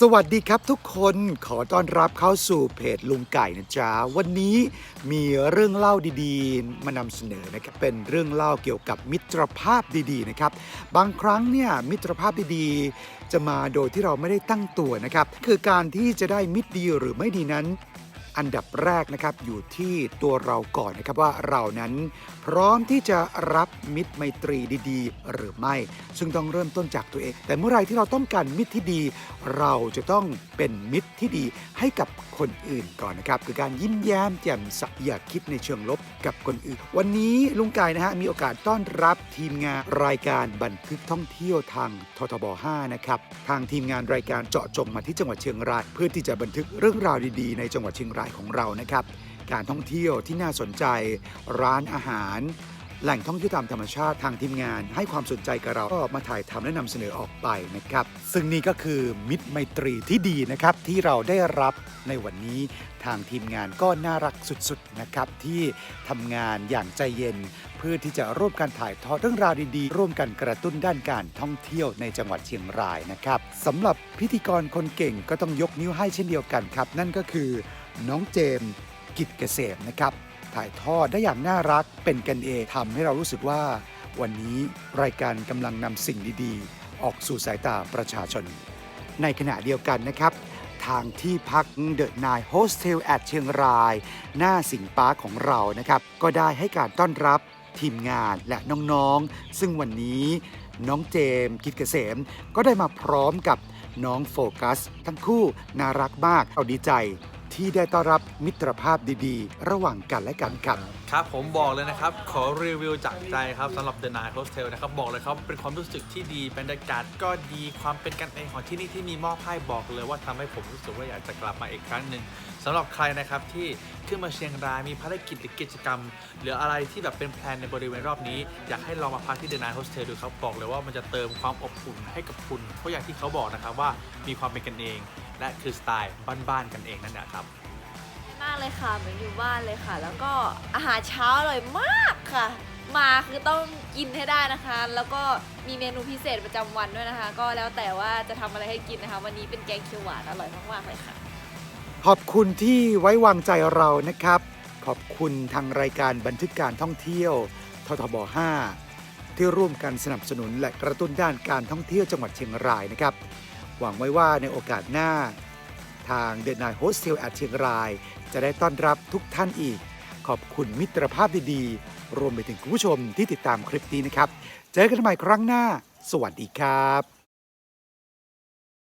สวัสดีครับทุกคนขอต้อนรับเข้าสู่เพจลุงไก่นะจ๊ะวันนี้มีเรื่องเล่าดีๆ มานำเสนอนะครับเป็นเรื่องเล่าเกี่ยวกับมิตรภาพดีๆนะครับบางครั้งเนี่ยมิตรภาพดีๆ จะมาโดยที่เราไม่ได้ตั้งตัวนะครับคือการที่จะได้มิตรดีหรือไม่ดีนั้น อันดับแรกนะครับอยู่ที่ตัวเราก่อนนะครับว่าเรานั้น พร้อมที่จะรับมิตรไมตรีดีๆ หรือไม่ ซึ่งต้องเริ่มต้นจากตัวเอง แต่เมื่อไรที่เราต้องการมิตรที่ดี เราจะต้องเป็นมิตรที่ดีให้กับคนอื่นก่อนนะครับคือการยิ้มแย้มแจ่มใสอย่าคิดในเชิงลบกับคนอื่น วันนี้ลุงกายนะฮะมีโอกาสต้อนรับทีมงานรายการบันทึกท่องเที่ยวทางททบ 5 นะครับทางทีมงานรายการเจาะจงมาที่จังหวัดเชียงราย เพื่อที่จะบันทึกเรื่องราวดีๆ ในจังหวัดเชียงรายของเรานะครับ การท่องเที่ยวที่น่าสนใจ ร้านอาหาร แหล่งท่องเที่ยวตามธรรมชาติทางทีมงาน ให้ความสนใจกับเราก็มาถ่ายทำและนำเสนอออกไปนะครับ ซึ่งนี่ก็คือมิตรไมตรีที่ดีนะครับที่เราได้รับในวันนี้ทางทีมงานก็น่ารักสุดๆนะครับที่ทำงานอย่างใจเย็น เพื่อที่จะร่วมกันถ่ายทอดเรื่องราวดีๆ ร่วมกันกระตุ้นด้านการท่องเที่ยวในจังหวัดเชียงรายนะครับสำหรับพิธีกรคนเก่งก็ต้องยกนิ้วให้เช่นเดียวกันครับ นั่นก็คือน้องเจมส์กิจเกษมนะครับ ถ่ายทอดได้อย่างน่ารักเป็นกันเองทำให้เรารู้สึกว่า วันนี้รายการกำลังนำสิ่งดีๆ ออกสู่สายตาประชาชน ในขณะเดียวกันนะครับ ทางที่พักเดอะนายโฮสเทลแอดเชียงราย หน้าสิงปาร์ของเรานะครับ ก็ได้ให้การต้อนรับทีมงานและน้องๆ ซึ่งวันนี้น้องเจมส์กิจเกษม ก็ได้มาพร้อมกับน้องโฟกัส ทั้งคู่น่ารักมากเราดีใจ ที่ได้ต้อนรับมิตรภาพดีๆ ระหว่างกันและกันครับ ครับผมบอกเลยนะครับ ขอรีวิวจากใจครับสำหรับ The Night Hostel นะครับ บอกเลยครับเป็นความรู้สึกที่ดีบรรยากาศก็ดีความเป็นกันเองของที่นี่ที่มีมอบให้บอกเลยว่าทำให้ผมรู้สึกว่าอยากจะกลับมาอีกครั้งหนึ่งสำหรับใครนะครับที่ขึ้นมาเชียงรายมีภารกิจหรือกิจกรรม หรืออะไรที่แบบเป็นแพลนในบริเวณรอบนี้ อยากให้ลองมาพักที่ The Night Hostel ดูครับบอกเลยว่ามันจะเติมความอบอุ่นให้กับคุณเพราะอย่างที่เขาบอกนะครับว่ามีความเป็นกันเอง และคือสไตล์บ้านๆกันเองนั่นแหละครับ มากเลยค่ะเหมือนอยู่บ้านเลยค่ะ แล้วก็อาหารเช้าอร่อยมากค่ะ มาคือต้องกินให้ได้นะคะ แล้วก็มีเมนูพิเศษประจำวันด้วยนะคะ ก็แล้วแต่ว่าจะทำอะไรให้กินนะคะ วันนี้เป็นแกงเขียวหวานอร่อยมากๆเลยค่ะ ขอบคุณที่ไว้วางใจเรานะครับ ขอบคุณทางรายการบันทึกการท่องเที่ยว ททบ 5 ที่ร่วมกันสนับสนุนและกระตุ้นด้านการท่องเที่ยวจังหวัดเชียงรายนะครับ หวังไว้ว่าในโอกาสหน้า ทางเด e n น g โฮสเทลแอดเชียงราย จะได้ต้อนรับทุกท่านอีก ขอบคุณมิตรภาพดีๆ รวมไปถึงคุณผู้ชมที่ติดตามคลิปนี้นะครับ เจอกันใหม่ครั้งหน้า สวัสดีครับ